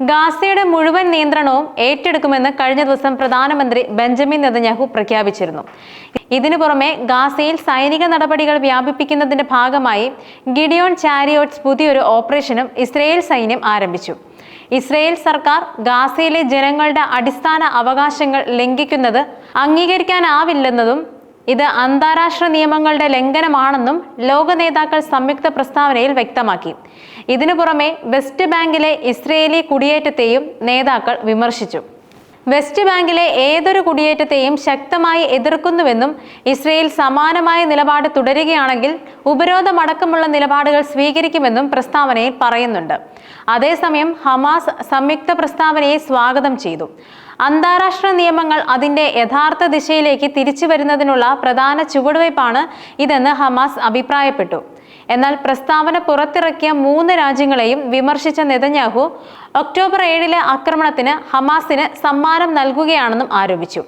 ഗാസയുടെ മുഴുവൻ നിയന്ത്രണവും ഏറ്റെടുക്കുമെന്ന് കഴിഞ്ഞ ദിവസം പ്രധാനമന്ത്രി ബെഞ്ചമിൻ നെതന്യാഹു പ്രഖ്യാപിച്ചിരുന്നു. ഇതിനു പുറമെ ഗാസയിൽ സൈനിക നടപടികൾ വ്യാപിപ്പിക്കുന്നതിന്റെ ഭാഗമായി ഗിഡിയോൺ ചാരിയോട്ട്സ് പുതിയൊരു ഓപ്പറേഷനും ഇസ്രയേൽ സൈന്യം ആരംഭിച്ചു. ഇസ്രയേൽ സർക്കാർ ഗാസയിലെ ജനങ്ങളുടെ അടിസ്ഥാന അവകാശങ്ങൾ ലംഘിക്കുന്നത് അംഗീകരിക്കാനാവില്ലെന്നതും ഇത് അന്താരാഷ്ട്ര നിയമങ്ങളുടെ ലംഘനമാണെന്നും ലോക നേതാക്കൾ സംയുക്ത പ്രസ്താവനയിൽ വ്യക്തമാക്കി. ഇതിനു പുറമെ വെസ്റ്റ് ബാങ്കിലെ ഇസ്രയേലി കുടിയേറ്റത്തെയും നേതാക്കൾ വിമർശിച്ചു. വെസ്റ്റ് ബാങ്കിലെ ഏതൊരു കുടിയേറ്റത്തെയും ശക്തമായി എതിർക്കുന്നുവെന്നും ഇസ്രയേൽ സമാനമായ നിലപാട് തുടരുകയാണെങ്കിൽ ഉപരോധമടക്കമുള്ള നിലപാടുകൾ സ്വീകരിക്കുമെന്നും പ്രസ്താവനയിൽ പറയുന്നുണ്ട്. അതേസമയം ഹമാസ് സംയുക്ത പ്രസ്താവനയെ സ്വാഗതം ചെയ്തു. അന്താരാഷ്ട്ര നിയമങ്ങൾ അതിന്റെ യഥാർത്ഥ ദിശയിലേക്ക് തിരിച്ചു വരുന്നതിനുള്ള പ്രധാന ചുവടുവയ്പാണ് ഇതെന്ന് ഹമാസ് അഭിപ്രായപ്പെട്ടു. എന്നാൽ പ്രസ്താവന പുറത്തിറക്കിയ മൂന്ന് രാജ്യങ്ങളെയും വിമർശിച്ച നെതന്യാഹു ഒക്ടോബർ ഏഴിലെ ആക്രമണത്തിന് ഹമാസിന് സമ്മാനം നൽകുകയാണെന്നും ആരോപിച്ചു.